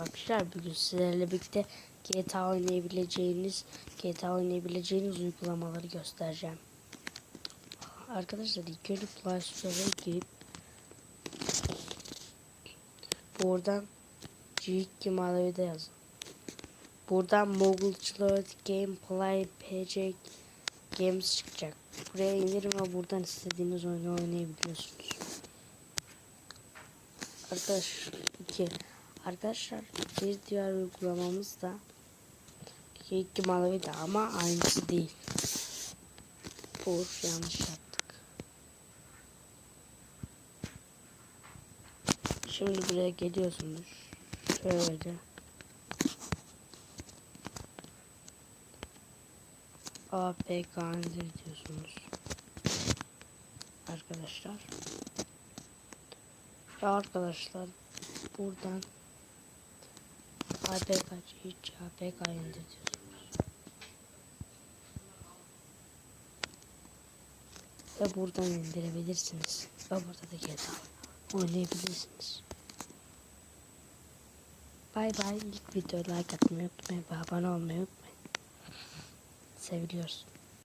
Arkadaşlar bugün sizlerle birlikte GTA oynayabileceğiniz GTA oynayabileceğiniz uygulamaları göstereceğim. Arkadaşlar ilk önce Play Store'a girip buradan G2 Malawi'de yazın. Buradan Mogul Cloud Gameplay PC Games çıkacak. Buraya indirin ve buradan istediğiniz oyunu oynayabiliyorsunuz. Arkadaşlar 2 Arkadaşlar bir diğer uygulamamız da Kiki Malawi'de ama aynısı değil. Bu yanlış yaptık. Şimdi buraya geliyorsunuz. Şöyle. APK indir diyorsunuz. Arkadaşlar. Ve arkadaşlar buradan APK hiç APK indir diyorsunuz. Ve buradan indirebilirsiniz. Ve burada da GTA oynayabilirsiniz. Bay bay. İlk videoya like atmayı unutmayın ve abone olmayı unutmayın. Seviliyoruz.